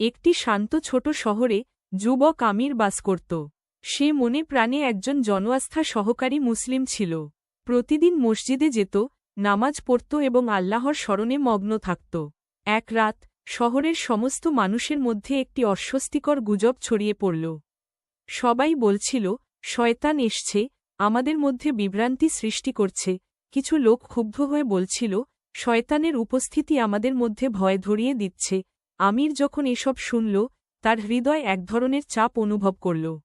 একটি শান্ত ছোট শহরে যুবক আমির বাস করত। সে মনে প্রাণে একজন জনআস্থা সহকারী মুসলিম ছিল। প্রতিদিন মসজিদে যেত, নামাজ পড়ত এবং আল্লাহর স্মরণে মগ্ন থাকত। এক রাত, শহরের সমস্ত মানুষের মধ্যে একটি অস্বস্তিকর গুজব ছড়িয়ে পড়ল। সবাই বলছিল, শয়তান এসছে, আমাদের মধ্যে বিভ্রান্তি সৃষ্টি করছে। কিছু লোক ক্ষুব্ধ হয়ে বলছিল, শয়তানের উপস্থিতি আমাদের মধ্যে ভয় ধরিয়ে দিচ্ছে। আমির যখন এসব শুনল, তার হৃদয় এক ধরনের চাপ অনুভব করল।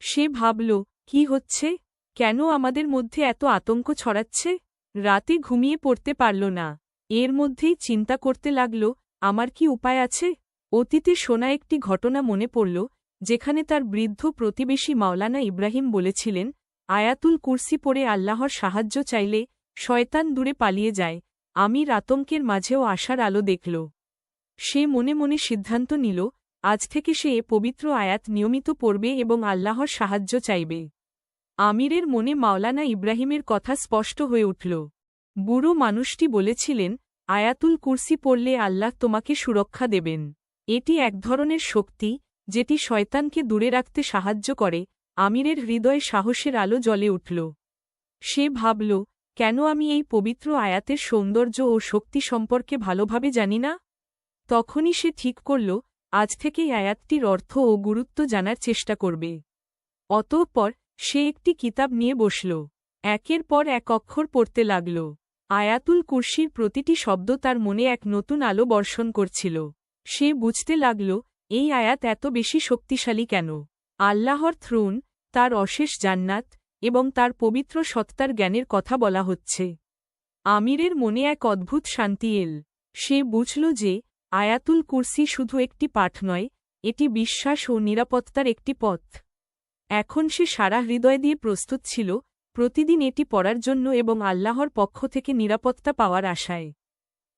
সে ভাবল, কি হচ্ছে? কেন আমাদের মধ্যে এত আতঙ্ক ছড়াচ্ছে? রাতে ঘুমিয়ে পড়তে পারল না। এর মধ্যেই চিন্তা করতে লাগল, আমার কি উপায় আছে? অতীতে শোনা একটি ঘটনা মনে পড়ল, যেখানে তার বৃদ্ধ প্রতিবেশী মাওলানা ইব্রাহিম বলেছিলেন, আয়াতুল কুর্সি পড়ে আল্লাহর সাহায্য চাইলে শয়তান দূরে পালিয়ে যায়। আমির আতঙ্কের মাঝেও আশার আলো দেখল। সে মনে মনে সিদ্ধান্ত নিল, আজ থেকে সে এ পবিত্র আয়াত নিয়মিত পড়বে এবং আল্লাহর সাহায্য চাইবে। আমিরের মনে মাওলানা ইব্রাহিমের কথা স্পষ্ট হয়ে উঠল। বুড়ো মানুষটি বলেছিলেন, আয়াতুল কুরসি পড়লে আল্লাহ তোমাকে সুরক্ষা দেবেন। এটি এক ধরনের শক্তি, যেটি শয়তানকে দূরে রাখতে সাহায্য করে। আমিরের হৃদয়ে সাহসের আলো জ্বলে উঠল। সে ভাবল, কেন আমি এই পবিত্র আয়াতের সৌন্দর্য ও শক্তি সম্পর্কে ভালোভাবে জানি না? তখনই সে ঠিক করল, আজ থেকেই আয়াতটির অর্থ ও গুরুত্ব জানার চেষ্টা করবে। অতঃপর সে একটি কিতাব নিয়ে বসল। একের পর এক অক্ষর পড়তে লাগল। আয়াতুল কুর্সির প্রতিটি শব্দ তার মনে এক নতুন আলো বর্ষণ করছিল। সে বুঝতে লাগল, এই আয়াত এত বেশি শক্তিশালী কেন? আল্লাহর থ্রুন, তার অশেষ জান্নাত এবং তার পবিত্র সত্তার জ্ঞানের কথা বলা হচ্ছে। আমিরের মনে এক অদ্ভুত শান্তি এল। সে বুঝল যে আয়াতুল কুরসি শুধু একটি পাঠ নয়, এটি বিশ্বাস ও নিরাপত্তার একটি পথ। এখন সে সারা হৃদয় দিয়ে প্রস্তুত ছিল, প্রতিদিন এটি পড়ার জন্য এবং আল্লাহর পক্ষ থেকে নিরাপত্তা পাওয়ার আশায়।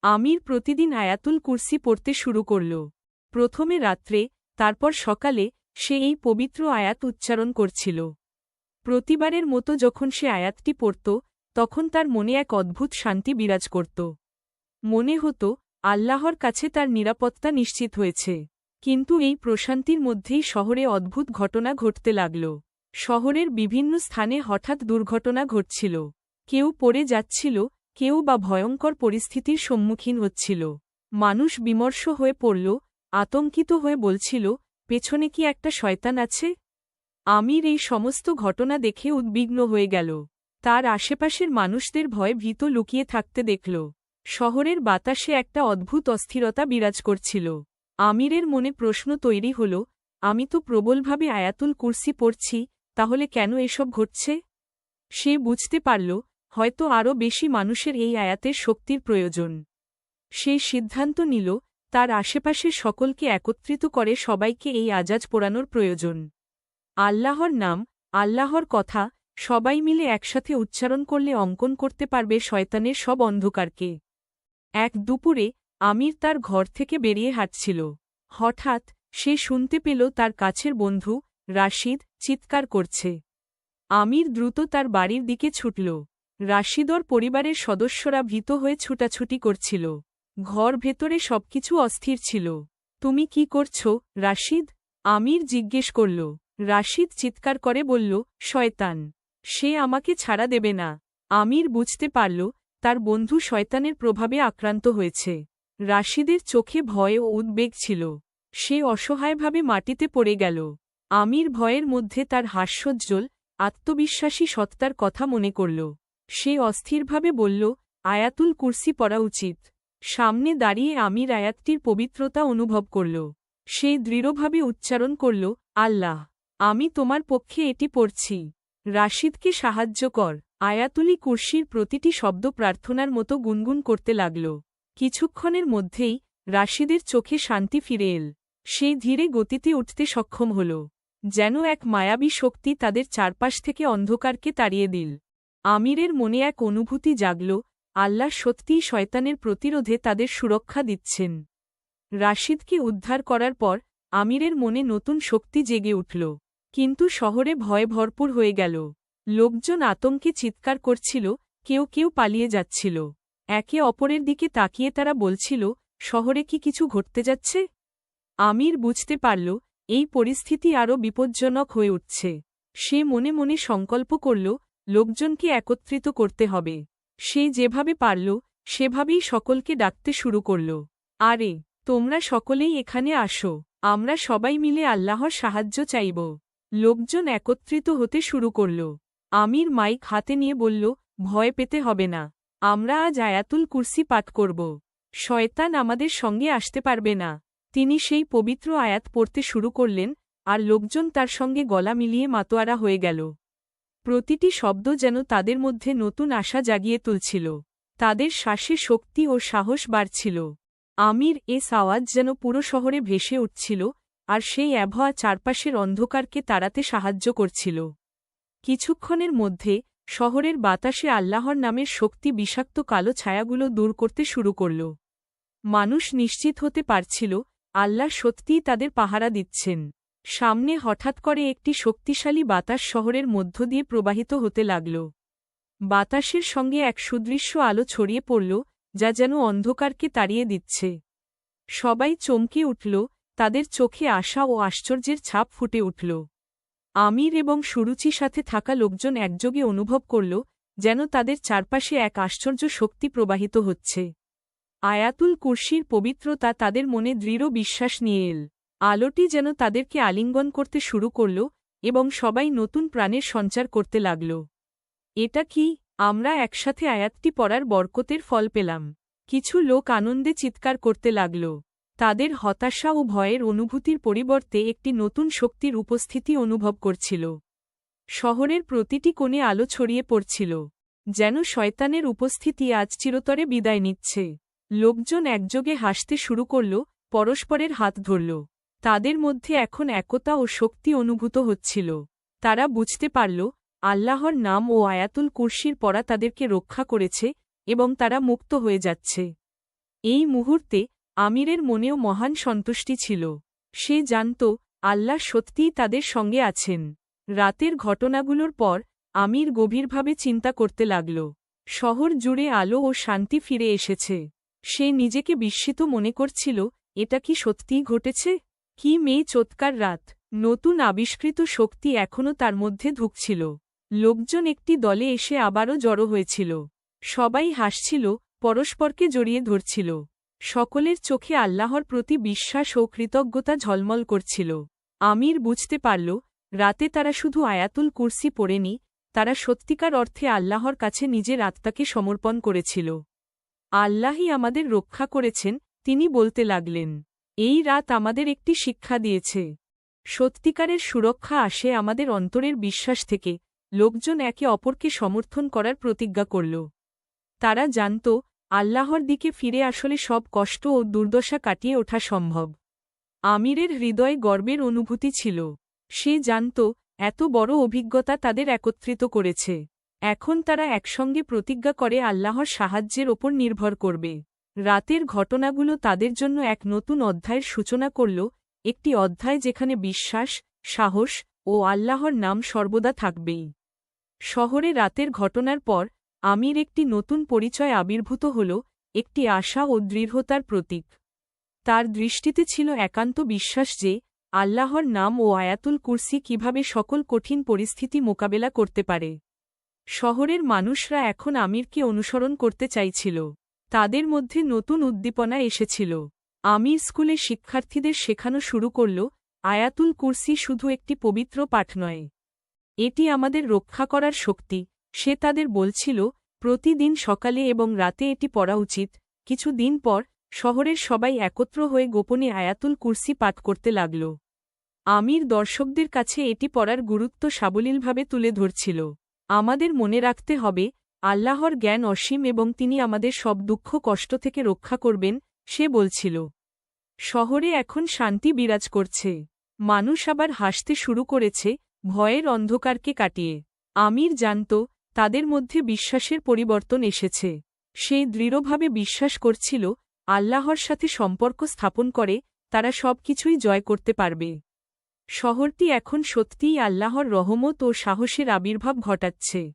আমির প্রতিদিন আয়াতুল কুরসি পড়তে শুরু করল। প্রথমে রাত্রে, তারপর সকালে, সে এই পবিত্র আয়াত উচ্চারণ করছিল। প্রতিবারের মতো যখন সে আয়াতটি পড়ত, তখন তার মনে এক অদ্ভুত শান্তি বিরাজ করত। মনে হতো আল্লাহর কাছে তার নিরাপত্তা নিশ্চিত হয়েছে। কিন্তু এই প্রশান্তির মধ্যেই শহরে অদ্ভুত ঘটনা ঘটতে লাগল। শহরের বিভিন্ন স্থানে হঠাৎ দুর্ঘটনা ঘটছিল। কেউ পড়ে যাচ্ছিল, কেউ বা ভয়ঙ্কর পরিস্থিতির সম্মুখীন হচ্ছিল। মানুষ বিমর্ষ হয়ে পড়ল, আতঙ্কিত হয়ে বলছিল, পেছনে কি একটা শয়তান আছে? আমির এই সমস্ত ঘটনা দেখে উদ্বিগ্ন হয়ে গেল। তার আশেপাশের মানুষদের ভয় ভীত লুকিয়ে থাকতে দেখল। শহরের বাতাসে একটা অদ্ভুত অস্থিরতা বিরাজ করছিল। আমিরের মনে প্রশ্ন তৈরি হল, আমি তো প্রবলভাবে আয়াতুল কুর্সি পড়ছি, তাহলে কেন এসব ঘটছে? সে বুঝতে পারল, হয়তো আরও বেশি মানুষের এই আয়াতের শক্তির প্রয়োজন। সে সিদ্ধান্ত নিল, তার আশেপাশের সকলকে একত্রিত করে সবাইকে এই আজাজ পোড়ানোর প্রয়োজন। আল্লাহর নাম, আল্লাহর কথা, সবাই মিলে একসাথে উচ্চারণ করলে অঙ্কন করতে পারবে শয়তানের সব অন্ধকারকে। এক দুপুরে আমির তার ঘর থেকে বেরিয়ে হাঁটছিল। হঠাৎ সে শুনতে পেল তার কাছের বন্ধু রাশিদ চিৎকার করছে। আমির দ্রুত তার বাড়ির দিকে ছুটল। রাশিদর পরিবারের সদস্যরা ভীত হয়ে ছুটাছুটি করছিল। ঘর ভেতরে সবকিছু অস্থির ছিল। তুমি কি করছ, রাশিদ? আমির জিজ্ঞেস করল। রাশিদ চিৎকার করে বলল, শয়তান, সে আমাকে ছাড়া দেবে না। আমির বুঝতে পারল তার বন্ধু শয়তানের প্রভাবে আক্রান্ত হয়েছে। রাশিদের চোখে ভয় ও উদ্বেগ ছিল। সে অসহায়ভাবে মাটিতে পড়ে গেল। আমির ভয়ের মধ্যে তার হাস্যোজ্জ্বল, আত্মবিশ্বাসী সত্তার কথা মনে করল। সে অস্থিরভাবে বলল, আয়াতুল কুর্সি পড়া উচিত। সামনে দাঁড়িয়ে আমির আয়াতটির পবিত্রতা অনুভব করল। সে দৃঢ়ভাবে উচ্চারণ করল, আল্লাহ, আমি তোমার পক্ষে এটি পড়ছি। রাশিদকে সাহায্য কর? আয়াতুলি কুর্সির প্রতিটি শব্দ প্রার্থনার মতো গুনগুন করতে লাগল। কিছুক্ষণের মধ্যেই রাশিদের চোখে শান্তি ফিরে এল। সে ধীরে গতিতে উঠতে সক্ষম হল। যেন এক মায়াবী শক্তি তাদের চারপাশ থেকে অন্ধকারকে তাড়িয়ে দিল। আমিরের মনে এক অনুভূতি জাগল, আল্লাহ সত্যিই শয়তানের প্রতিরোধে তাদের সুরক্ষা দিচ্ছেন। রাশিদকে উদ্ধার করার পর আমিরের মনে নতুন শক্তি জেগে উঠল। কিন্তু শহরে ভয় ভরপুর হয়ে গেল। লোকজন আতঙ্কে চিৎকার করছিল, কেউ কেউ পালিয়ে যাচ্ছিল। একে অপরের দিকে তাকিয়ে তারা বলছিল, শহরে কি কিছু ঘটতে যাচ্ছে? আমির বুঝতে পারল, এই পরিস্থিতি আরও বিপজ্জনক হয়ে উঠছে। সে মনে মনে সংকল্প করল, লোকজনকে একত্রিত করতে হবে। সে যেভাবে পারল, সেভাবেই সকলকে ডাকতে শুরু করল। আরে, তোমরা সকলেই এখানে আসো, আমরা সবাই মিলে আল্লাহর সাহায্য চাইব। লোকজন একত্রিত হতে শুরু করল। আমির মাইক হাতে নিয়ে বলল, ভয় পেতে হবে না। আমরা আজ আয়াতুল কুরসি পাঠ করব। শয়তান আমাদের সঙ্গে আসতে পারবে না। তিনি সেই পবিত্র আয়াত পড়তে শুরু করলেন, আর লোকজন তার সঙ্গে গলা মিলিয়ে মাতোয়ারা হয়ে গেল। প্রতিটি শব্দ যেন তাদের মধ্যে নতুন আশা জাগিয়ে তুলছিল। তাদের শ্বাসে শক্তি ও সাহস বাড়ছিল। আমির এস আওয়াজ যেন পুরো শহরে ভেসে উঠছিল আর সেই অ্যাভয়া চারপাশের অন্ধকারকে তাড়াতে সাহায্য করছিল। কিছুক্ষণের মধ্যে শহরের বাতাসে আল্লাহর নামের শক্তি বিষাক্ত কালো ছায়াগুলো দূর করতে শুরু করল। মানুষ নিশ্চিত হতে পারছিল, আল্লাহ সত্যিই তাদের পাহারা দিচ্ছেন। সামনে হঠাৎ করে একটি শক্তিশালী বাতাস শহরের মধ্য দিয়ে প্রবাহিত হতে লাগল। বাতাসের সঙ্গে এক সুদৃশ্য আলো ছড়িয়ে পড়ল, যা যেন অন্ধকারকে তাড়িয়ে দিচ্ছে। সবাই চমকে উঠল তাদের চোখে আশা ও আশ্চর্যের ছাপ ফুটে উঠল। আমির এবং সুরুচি সাথে থাকা লোকজন একযোগে অনুভব করল, যেন তাদের চারপাশে এক আশ্চর্য শক্তি প্রবাহিত হচ্ছে। আয়াতুল কুর্সির পবিত্রতা তাদের মনে দৃঢ় বিশ্বাস নিয়ে এল। আলোটি যেন তাদেরকে আলিঙ্গন করতে শুরু করল এবং সবাই নতুন প্রাণের সঞ্চার করতে লাগল। এটা কি? আমরা একসাথে আয়াতটি পড়ার বরকতের ফল পেলাম। কিছু লোক আনন্দে চিৎকার করতে লাগল। তাদের হতাশা ও ভয়ের অনুভূতির পরিবর্তে একটি নতুন শক্তির উপস্থিতি অনুভব করছিল। শহরের প্রতিটি কোণে আলো ছড়িয়ে পড়ছিল, যেন শয়তানের উপস্থিতি আজ চিরতরে বিদায় নিচ্ছে। লোকজন একযোগে হাসতে শুরু করল, পরস্পরের হাত ধরল। তাদের মধ্যে এখন একতা ও শক্তি অনুভূত হচ্ছিল। তারা বুঝতে পারল, আল্লাহর নাম ও আয়াতুল কুর্সির পরা তাদেরকে রক্ষা করেছে এবং তারা মুক্ত হয়ে যাচ্ছে। এই মুহূর্তে আমিরের মনেও মহান সন্তুষ্টি ছিল। সে জানত, আল্লাহ সত্যিই তাদের সঙ্গে আছেন। রাতের ঘটনাগুলোর পর, আমির গভীরভাবে চিন্তা করতে লাগল। শহর জুড়ে আলো ও শান্তি ফিরে এসেছে। সে নিজেকে বিস্মিত মনে করছিল, এটা কি সত্যিই ঘটেছে? কি মেয়ে চোৎকার রাত, নতুন আবিষ্কৃত শক্তি এখনও তার মধ্যে ঢুকছিল। লোকজন একটি দলে এসে আবারও জড়ো হয়েছিল। সবাই হাসছিল, পরস্পরকে জড়িয়ে ধরছিল। সকলের চোখে আল্লাহর প্রতি বিশ্বাস ও কৃতজ্ঞতা ঝলমল করছিল। আমির বুঝতে পারল, রাতে তারা শুধু আয়াতুল কুরসি পড়েনি, তারা সত্যিকার অর্থে আল্লাহর কাছে নিজের আত্মাকে সমর্পণ করেছিল। আল্লাহই আমাদের রক্ষা করেছেন, তিনি বলতে লাগলেন, এই রাত আমাদের একটি শিক্ষা দিয়েছে। সত্যিকারের সুরক্ষা আসে আমাদের অন্তরের বিশ্বাস থেকে, লোকজন একে অপরকে সমর্থন করার প্রতিজ্ঞা করল। তারা জানত আল্লাহর দিকে ফিরে আসলে সব কষ্ট ও দুর্দশা কাটিয়ে ওঠা সম্ভব। আমিরের হৃদয়ে গর্বের অনুভূতি ছিল। সে জানত, এত বড় অভিজ্ঞতা তাদের একত্রিত করেছে। এখন তারা একসঙ্গে প্রতিজ্ঞা করে আল্লাহর সাহায্যের ওপর নির্ভর করবে। রাতের ঘটনাগুলো তাদের জন্য এক নতুন অধ্যায়ের সূচনা করল, একটি অধ্যায় যেখানে বিশ্বাস, সাহস ও আল্লাহর নাম সর্বদা থাকবেই। শহরে রাতের ঘটনার পর আমির একটি নতুন পরিচয় আবির্ভূত হল, একটি আশা ও দৃঢ়তার প্রতীক। তার দৃষ্টিতে ছিল একান্ত বিশ্বাস যে, আল্লাহর নাম ও আয়াতুল কুরসি কীভাবে সকল কঠিন পরিস্থিতি মোকাবেলা করতে পারে। শহরের মানুষরা এখন আমিরকে অনুসরণ করতে চাইছিল। তাদের মধ্যে নতুন উদ্দীপনা এসেছিল। আমির স্কুলে শিক্ষার্থীদের শেখানো শুরু করল, আয়াতুল কুরসি শুধু একটি পবিত্র পাঠ নয়। এটি আমাদের রক্ষা করার শক্তি সে তাদের বলছিল, প্রতিদিন সকালে এবং রাতে এটি পড়া উচিত। কিছু দিন পর শহরের সবাই একত্র হয়ে গোপনে আয়াতুল কুরসি পাঠ করতে লাগল। আমির দর্শকদের কাছে এটি পড়ার গুরুত্ব সাবলীলভাবে তুলে ধরছিল। আমাদের মনে রাখতে হবে, আল্লাহর জ্ঞান অসীম এবং তিনি আমাদের সব দুঃখ কষ্ট থেকে রক্ষা করবেন, সে বলছিল। শহরে এখন শান্তি বিরাজ করছে। মানুষ আবার হাসতে শুরু করেছে, ভয়ের অন্ধকারকে কাটিয়ে। আমির জানত তাদের মধ্যে বিশ্বাসের পরিবর্তন এসেছে। সে দৃঢ়ভাবে বিশ্বাস করছিল, আল্লাহর সাথে সম্পর্ক স্থাপন করে, তারা সব কিছুই জয় করতে পারবে। শহরটি এখন সত্যিই আল্লাহর রহমত ও সাহসের আবির্ভাব ঘটাচ্ছে।